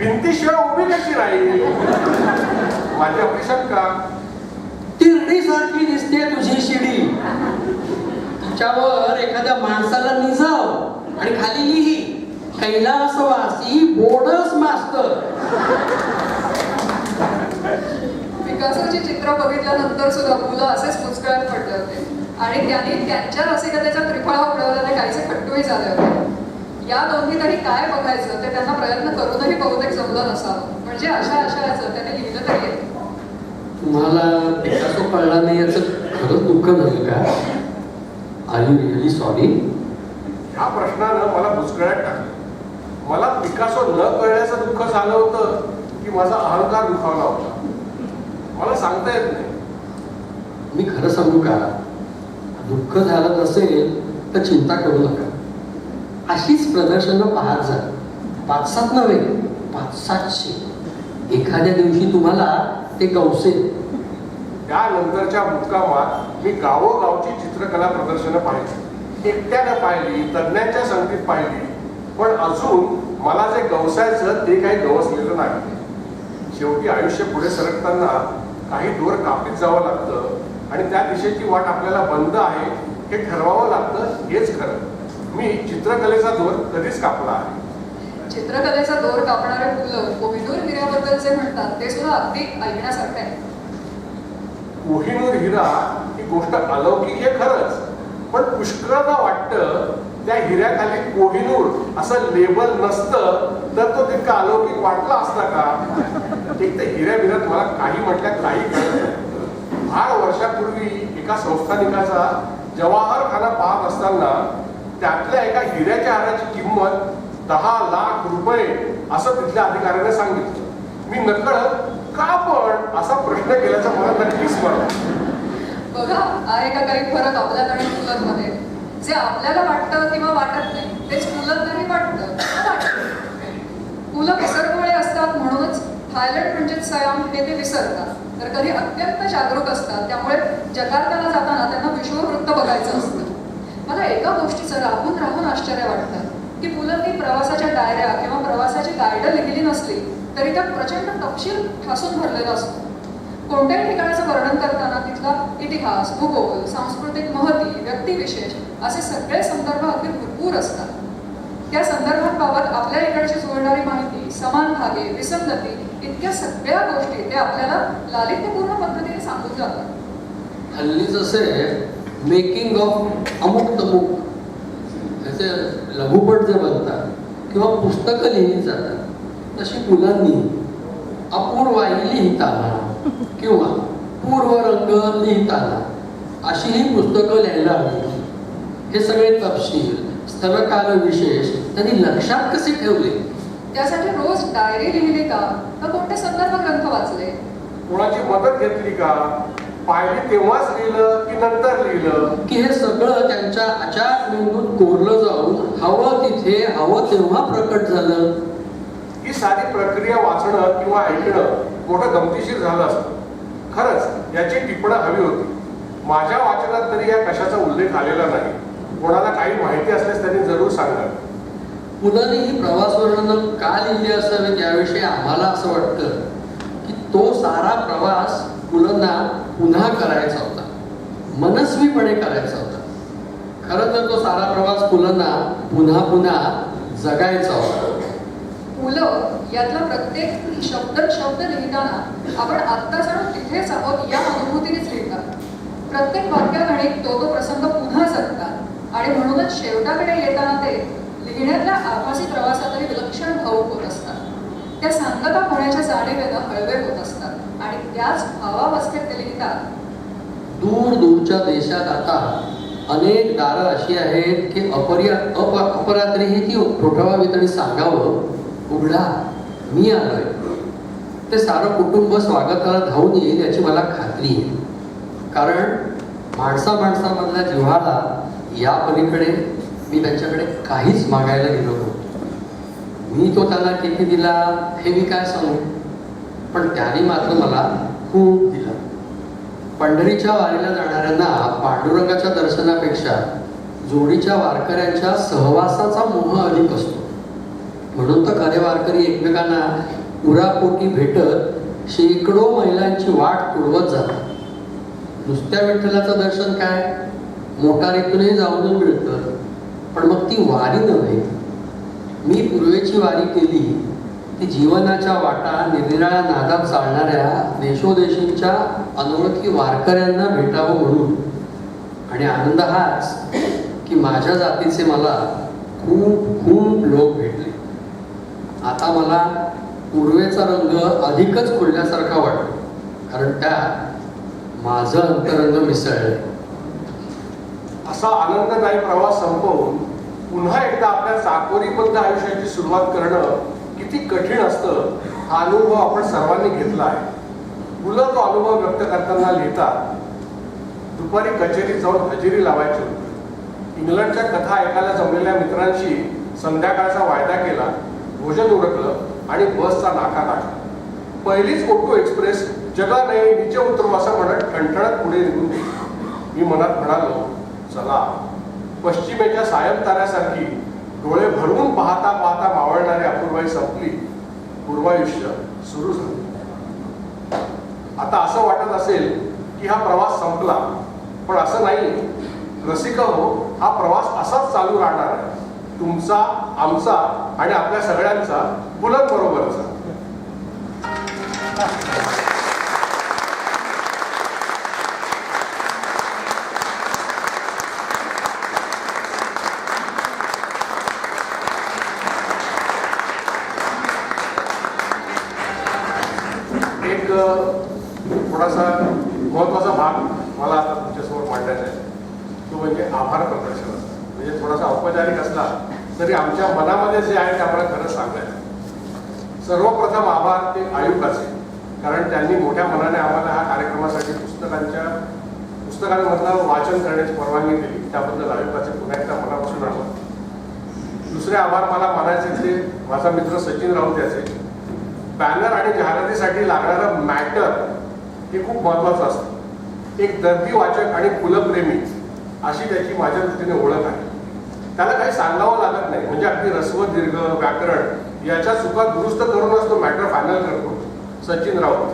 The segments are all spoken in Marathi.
भिंतीशिवाय उभी कशी राहील? माझी आपली शंका तिरडीसारखी दिसते तुझी शिडी. तिच्यावर एखाद्या माणसाला निजाव आणि खाली लिही. कैलासवासी बोडस मास्तर. पिकासोची चित्र बघितल्यानंतर सुद्धा मुलं असेच मुचकळ्यात पडले होते. आणि त्यांनी त्यांच्या रसिकतेच्या त्रिफळा उडवल्याने काहीसे खट्टूही झाले होते. या दोन्हीतही काय बघायचं ते त्यांना प्रयत्न करूनही बहुतेक जमलं नसावं. म्हणजे अशा आशयाचं त्याने लिहिलं तरी येतं तुम्हाला पिकासो कळला नाही याचं खरंच दुःख झालं का? आर यू रिअली सॉरी ह्या प्रश्नानं मला बुचकळ्यात टाकलं. मला पिकासो न कळण्याचं दुःख झालं होतं की माझा अहंकार दुखावला होता. मला सांगता येत नाही. मी खरं सांगू का? दुःख झालं नसेल तर चिंता करू नका. अशीच प्रदर्शनं पाहत जा. पाच सात नव्हे पाच सातशे एखाद्या दिवशी तुम्हाला ते गवसेल त्यानंतरच्या मुक्कामात मी गावोगावची चित्रकला प्रदर्शनं पाहिली. एकट्यानं पाहिली तज्ज्ञांच्या संगतीत पाहिली. पण अजून मला जे गवसायचं ते काही गवसलेलं नाही. शेवटी आयुष्य पुढे सरकताना काही दूर कापीत जावं लागतं आणि त्या दिशेची वाट आपल्याला बंद आहे हे ठरवावं लागतं हेच खरं. मी चित्रकलेचा दोर कधीच कापला आहे चित्रकलेचा दोर कापणारे मुलं कोहिनूर हिऱ्याबद्दल जे म्हणतात ते सुद्धा अगदी ऐकण्यासारखं आहे कोहिनूर हिरा ही गोष्ट अलौकिक आहे खरंच पण पुष्कळदा वाटतं त्या हिऱ्याखाली कोहिनूर असं लेबल नसतं तर तो तितका अलौकिक वाटला असता का? एक तर हिऱ्या बिऱ्यात मला काही म्हटल्या काही कळत. फार वर्षापूर्वी एका संस्थानिकाचा जवाहर खाना पाहत असताना त्यातल्या एका हिऱ्याच्या हाराची किंमत दहा लाख रुपये असं तिथल्या अधिकाऱ्याने सांगितलं. मी नकळत का पण? असा प्रश्न केल्याचा मला नक्कीच स्मरण बघा आहे का काही फरक आपल्यात आणि मुलांमध्ये. जे आपल्याला वाटतं किंवा वाटत नाही तेच मुलांनाही वाटतं. वाटतं मुलं विसरगोळे असतात म्हणूनच थायलंड म्हणजेच सयाम हे ते विसरतात. तर कधी अत्यंत जागरूक असतात त्यामुळे जकार्ताला जाताना त्यांना विश्ववृत्त बघायचं असतं. मला एका गोष्टीचं राहून राहून आश्चर्य वाटतं. की मुलांनी प्रवासाच्या डायऱ्या किंवा प्रवासाची गायडं लिहिली नसली तरी त्यात प्रचंड तपशील ठासून भरलेला असतो. कोणत्याही ठिकाणाचं वर्णन करताना तिथला इतिहास भूगोल सांस्कृतिक महती व्यक्तिविशेष असे सगळे संदर्भ अगदी भरपूर असतात. त्या संदर्भांबाबत आपल्या इकडची जुळणारी माहिती समान भागे विसंगती इतक्या सगळ्या गोष्टी ते आपल्याला लालित्यपूर्ण पद्धतीने सांगून जातात. हल्ली जसे मेकिंग ऑफ अमुक तमुक. याचे लघुपट जे बनतात किंवा पुस्तकं लिहिली जातात तशी मुलांनी अपूर्वाई लिहिताना किंवा पूर्वरंग लिहिताना अशी ही पुस्तकं लिहायला हवी. हे सगळे तपशील स्थलकाल विशेष त्यांनी लक्षात कसे ठेवले? त्यासाठी रोज डायरी लिहिली का? का कोणते संदर्भ ग्रंथ वाचले? कोणाची मदत घेतली का? पाहिली तेव्हाच लिहिलं की नंतर लिहिलं? की हे सगळं त्यांच्या अचाट मेंदूत कोरलं जाऊन हवं तिथे हवं तेव्हा प्रकट झालं. ही साधी प्रक्रिया वाचणं किंवा ऐकणं मोठं गमतीशीर झालं असतं. खरंच याची टिपणं हवी होती. माझ्या वाचनात तरी या कशाचा उल्लेख आलेला नाही. कोणाला काही माहिती असल्यास त्यांनी जरूर सांगाल मुलांनी ही प्रवास वर्णन का लिहिली असावीत याविषयी आम्हाला असं वाटतं की तो सारा प्रवास मुलांना पुन्हा करायचा होता. मनस्वीपणे करायचा होता. खरं तर तो सारा प्रवास मुलांना पुन्हा पुन्हा जगायचा होता. मुलं यातला प्रत्येक शब्द शब्द लिहिताना आपण आत्ता जणू तिथेच आहोत या अनुभूतीनेच लिहितात. प्रत्येक वाक्यागणिक तो तो प्रसंग पुन्हा जगतात. आणि म्हणूनच शेवटाकडे येताना ते लिहिण्यातल्या आभासी प्रवासातही विलक्षण भाऊक होत असतात. त्या सांगता होण्याच्या जाणीवेनं हळवे होत असतात. आणि त्याच भावावस्थेत ते लिहितात. दूर दूरच्या देशात आता अनेक दारं अशी आहेत की अपर्या अप अपरात्रीही ती ठोठवावीत आणि सांगावं उघडा मी आलोय. ते सारं कुटुंब स्वागताला धावून येईल याची मला खात्री आहे. कारण माणसा माणसामधल्या जिव्हाळा या पलीकडे मी त्यांच्याकडे काहीच मागायला गेलो होतो मी तो त्याला किती दिला हे मी काय सांगू? पण त्याने मात्र मला खूप दिलं. पंढरीच्या वारीला जाणाऱ्यांना पांडुरंगाच्या दर्शनापेक्षा जोडीच्या वारकऱ्यांच्या सहवासाचा मोह अधिक असतो. म्हणून तर खरे वारकरी एकमेकांना उरापोटी भेटत शेकडो महिलांची वाट पुरवत जातात. नुसत्या विठ्ठलाचं दर्शन काय? मोटारीतूनही जाऊन मिळतं. पण मग ती वारी नव्हे. मी पूर्वेची वारी केली जीवनाच्या वाटा निरनिराळ्या नादात चालणाऱ्या देशोदेशींच्या अनोळखी वारकऱ्यांना भेटावं म्हणून. आणि आनंद हाच की माझ्या जातीचे मला खूप खूप लोक भेटले. आता मला पूर्वेचा रंग अधिकच खुलल्यासारखा वाटतो कारण त्यात माझं अंतरंग मिसळलं असा आनंददायी प्रवास संपवून पुन्हा एकदा आपल्या चाकोरीबद्ध आयुष्याची सुरुवात करणं किती कठीण असतं हा अनुभव आपण सर्वांनी घेतला आहे. मुलं तो अनुभव व्यक्त करताना लिहितात. दुपारी कचेरीत जाऊन हजेरी लावायची. होती इंग्लंडच्या कथा ऐकायला जमलेल्या मित्रांशी संध्याकाळचा वायदा केला भोजन उरकलं आणि बसचा नाका लागला पहिलीच ओटो एक्सप्रेस जगा नाही निचे उतरू असं म्हणत ठणठणत पुढे निघून गेली. मी मनात म्हणालो चला. पश्चिमेच्या सायंताऱ्यासारखी डोळे भरवून पाहता पाहता मावळणारी अपूर्वाई संपली. पूर्वायुष्य सुरू झाले. आता असं वाटत असेल की हा प्रवास संपला. पण असं नाही. रसिका हो हा प्रवास असाच चालू राहणार आहे. तुमचा आमचा आणि आपल्या सगळ्यांचा बुलंद बरोबरचा एक अ, थोडासा महत्त्वाचा भाग मला आता तुमच्यासमोर मांडायचा आहे तो म्हणजे आभार प्रदर्शन म्हणजे थोडासा औपचारिक असला तरी आमच्या मनामध्ये जे आहे ते आम्हाला खरं सांगायचं सर्वप्रथम आभार ते आयुकाचे कारण त्यांनी मोठ्या मनाने आम्हाला ह्या कार्यक्रमासाठी पुस्तकांच्या पुस्तकांमधलं वाचन करण्याची परवानगी दिली. त्याबद्दल आयुकाचे पुन्हा एकदा मनापासून आभार. दुसरे आभार मला मानायचे ते माझा मित्र सचिन राऊत याचे. बॅनर आणि जाहिरातीसाठी लागणारं मॅटर हे खूप महत्वाचं असतं. एक दर्दी वाचक आणि फुलप्रेमी अशी त्याची माझ्या दृष्टीने ओळख आहे. त्याला काही सांगावं लागत नाही. म्हणजे अगदी रस्व दीर्घ व्याकरण याच्या चुका दुरुस्त करूनच तो मॅटर फायनल करतो. सचिन राऊत.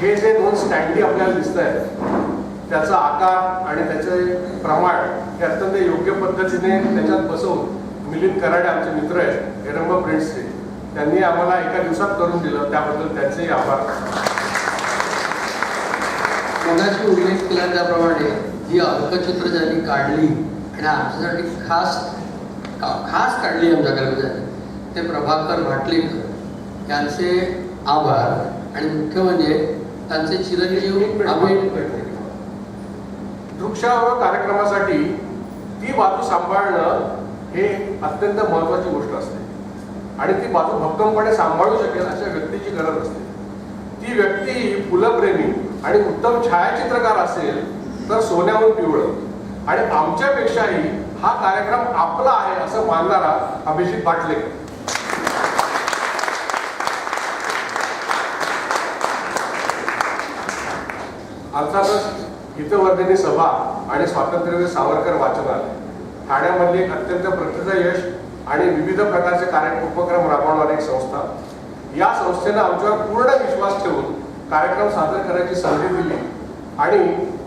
हे जे दोन स्टँडी आपल्याला दिसत आहेत त्याचा आकार आणि त्याचे प्रमाण हे अत्यंत योग्य पद्धतीने त्याच्यात बसवून मिलिंद कराडे आमचे मित्र आहेत एरंब प्रिंट्सचे त्यांनी आम्हाला एका दिवसात करून दिलं त्याबद्दल त्यांचेही आभार. मगाशी उल्लेख केला त्याप्रमाणे ही अंकचित्र ज्यांनी काढली आणि आमच्यासाठी खास खास काढली आमच्याकडे ते प्रभाकर भाटलेकर यांचे आभार आणि मुख्य म्हणजे त्यांचे चिरंजीव वृक्षारोपण कार्यक्रमासाठी ती बाजू सांभाळणं हे अत्यंत महत्वाची गोष्ट असते. आणि ती बाजू भक्कमपणे सांभाळू शकेल अशा व्यक्तीची गरज असते. ती व्यक्ती फुलप्रेमी. आणि उत्तम छायाचित्रकार असेल तर सोन्याहून पिवळं. आणि आमच्यापेक्षाही हा कार्यक्रम आपला आहे असं मानणारा अभिजित पाटलेकर. अर्थातच हितवर्धिनी सभा आणि स्वातंत्र्यवीर सावरकर वाचनालय. ठाण्यामधली एक अत्यंत प्रसिद्ध यश आणि विविध प्रकारचे कार्य उपक्रम राबवणारी एक संस्था. या संस्थेनं आमच्यावर पूर्ण विश्वास ठेवून कार्यक्रम सादर करण्याची संधी दिली आणि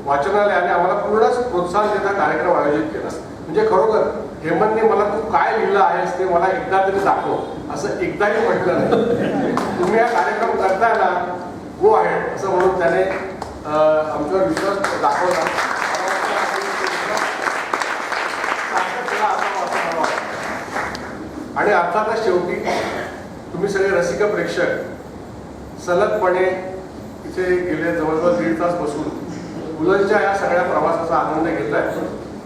वाचनालयाने आम्हाला पूर्णच प्रोत्साहन देत हा कार्यक्रम आयोजित केला. म्हणजे खरोखर हेमंतने मला तू काय लिहिलं आहेस ते मला एकदा तरी दाखव. असं एकदाही म्हटलं नाही. तुम्ही हा कार्यक्रम करताय ना गो आहे असं म्हणून त्याने आमच्यावर विश्वास दाखवला. आणि अर्थातच शेवटी तुम्ही सगळे रसिक प्रेक्षक सलगपणे इथे गेले जवळजवळ दीड तास बसून. मुलांच्या या सगळ्या प्रवासाचा आनंद घेताय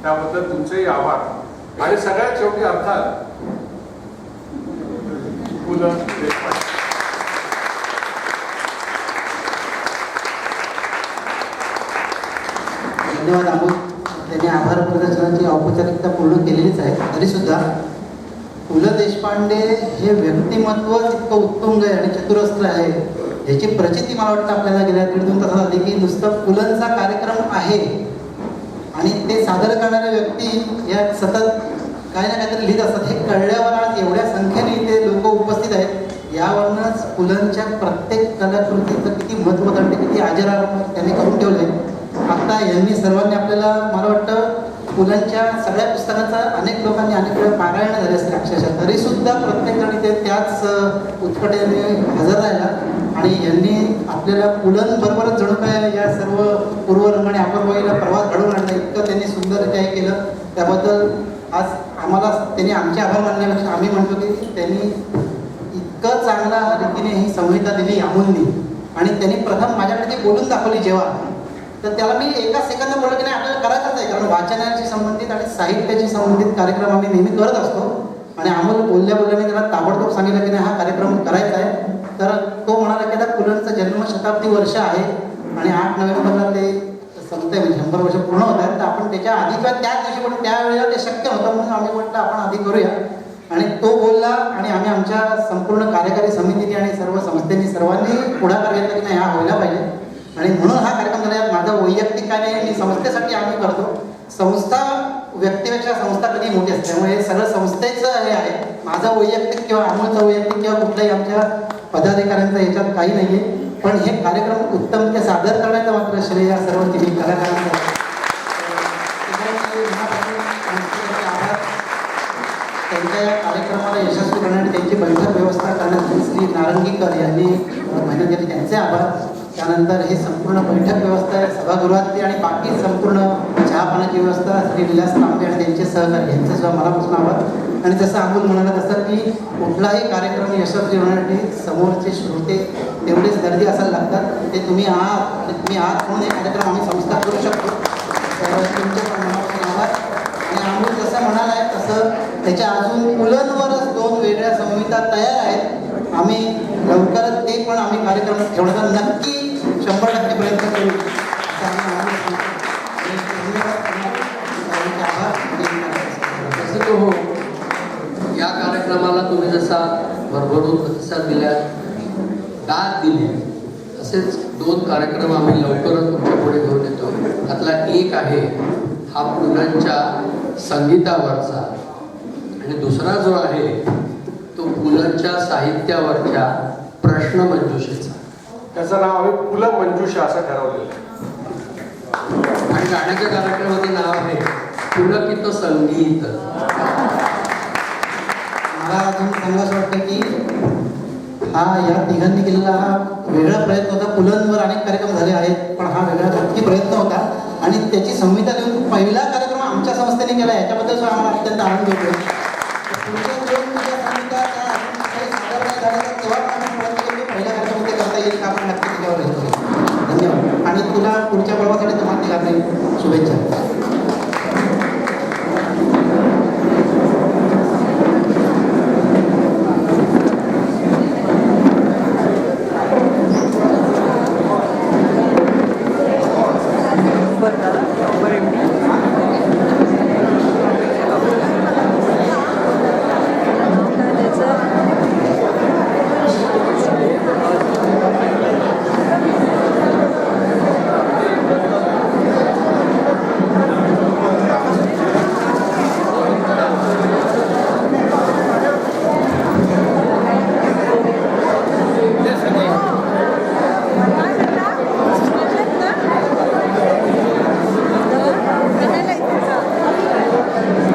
त्याबद्दल तुमचेही आभार. आणि सगळ्यात शेवटी अर्थात देशपांडे. धन्यवाद अमोल. त्यांनी आभार प्रदर्शनाची औपचारिकता पूर्ण केलेलीच आहे. तरी सुद्धा पु ल देशपांडे हे व्यक्तिमत्व इतकं उत्तुंग आहे आणि चतुरस्त्र आहे. याची प्रचिती मला वाटतं आपल्याला गेल्या दीड दोन तासात आली की नुसतं पुलंचा कार्यक्रम आहे. आणि ते सादर करणारे व्यक्ती या सतत काही ना काहीतरी लिहित असतात. हे कळल्यावर आज एवढ्या संख्येने इथे लोक उपस्थित आहेत. यावरूनच पुलंच्या प्रत्येक कलाकृतीचं किती महत्त्व त्यांनी किती आजार त्यांनी करून ठेवले आता यांनी सर्वांनी आपल्याला मला वाटतं पुलांच्या सगळ्या पुस्तकांचा अनेक लोकांनी अनेक वेळा पारायण झाले असते अक्षरशः तरीसुद्धा प्रत्येक जण इथे त्याच उत्कटेने हजर राहिला. आणि यांनी आपल्याला पुलंबरोबरच जणू काय या सर्व पूर्वरंगाने अपर्वाईला प्रवास घडवून आणला. इतकं त्यांनी सुंदररित्या हे केलं. त्याबद्दल आज आम्हाला त्यांनी आमचे आभार मानण्यापेक्षा आम्ही म्हणतो की त्यांनी इतकं चांगल्या रीतीने ही संहिता दिली अमोलनी आणि त्यांनी प्रथम माझ्याकडे ती बोलून दाखवली जेव्हा. तर त्याला मी एका सेकंद बोललो की नाही आपल्याला करायचंच आहे. कारण वाचनाशी संबंधित आणि साहित्याशी संबंधित कार्यक्रम आम्ही नेहमी करत असतो. आणि आम्हाला बोलल्या बोलल्याने मी त्याला ताबडतोब सांगितलं की नाही हा कार्यक्रम करायचा आहे. तर तो म्हणाला की आता पुलंचं जन्मशताब्दी वर्ष आहे आणि आठ नोव्हेंबरला ते संपते म्हणजे शंभर वर्ष पूर्ण होत आहेत. तर आपण त्याच्या आधी किंवा त्याच दिवशी पण त्यावेळेला ते शक्य होतं म्हणून आम्ही म्हटलं आपण आधी करूया. आणि तो बोलला आणि आम्ही आमच्या संपूर्ण कार्यकारी समितीने आणि सर्व संस्थेने सर्वांनी पुढाकार घेतला की नाही हा व्हायला पाहिजे. आणि म्हणून हा कार्यक्रम झाला. यात वैयक्तिकाने मी संस्थेसाठी आम्ही करतो. संस्था व्यक्तीपेक्षा संस्था कधी मोठी असते. त्यामुळे सगळं संस्थेचं हे आहे. माझं वैयक्तिक किंवा अमोलचं वैयक्तिक किंवा कुठल्याही आमच्या पदाधिकाऱ्यांचा याच्यात काही नाही आहे पण हे कार्यक्रम उत्तमरित्या सादर करण्याचं मात्र श्रेय या सर्व तिन्ही कलाकारांचं त्यांच्या या कार्यक्रमाला यशस्वी करण्यासाठी त्यांची बैठक व्यवस्था करण्यासाठी श्री नारंगीकर यांनी मेहनत केली त्यांचे आभार. त्यानंतर हे संपूर्ण बैठक व्यवस्था आहे. सभागृहातली आणि बाकी संपूर्ण चहापाण्याची व्यवस्था. श्री विलास तांबे आणि त्यांचे सहकारी यांचे सुद्धा मनापासून आभार. आणि जसं अमोल म्हणाला तसं की कुठलाही कार्यक्रम यशस्वी होण्यासाठी समोरचे श्रोते तेवढेच गर्दी असायला लागतात ते तुम्ही आहात तुम्ही आहात म्हणून हे कार्यक्रम आम्ही संस्था करू शकतो तर तुमचे आणि अमोल जसं म्हणालाय तसं त्याच्या अजून मुलांवरच दोन वेगळ्या संहिता तयार आहेत आम्ही लवकरच ते पण आम्ही कार्यक्रम ठेवण्याचा नक्की शंभर टक्के प्रयत्न करू हो कार्यक्रमाला तुम्ही जसा भरभरून प्रतिसाद दिला दाद दिली असेच दोन कार्यक्रम आम्ही लवकरच तुमच्यापुढे घेऊन येतो. त्यातला एक आहे हा पुलंच्या संगीतावरचा. आणि दुसरा जो आहे तो पुलंच्या साहित्यावरच्या प्रश्नमंजुषेचा त्याचं नाव आम्ही पुलं मंजुषा असं ठरवलेलं आहे. आणि गाण्याच्या कार्यक्रमाचे नाव आहे पुलकित संगीत. मला असं वाटतं की हा या तिघांनी केलेला हा वेगळा प्रयत्न होता. पुलंवर अनेक कार्यक्रम झाले आहेत पण हा वेगळा नक्की प्रयत्न होता. आणि त्याची संहिता देऊन पहिला कार्यक्रम आमच्या संस्थेने केला याच्याबद्दल सुद्धा आम्हाला अत्यंत आनंद होतो. पहिल्या करता येईल का आपण नक्की त्याच्यावर धन्यवाद. आणि तुला पुढच्या पर्वासाठी तुम्हाला तिघांनी शुभेच्छा.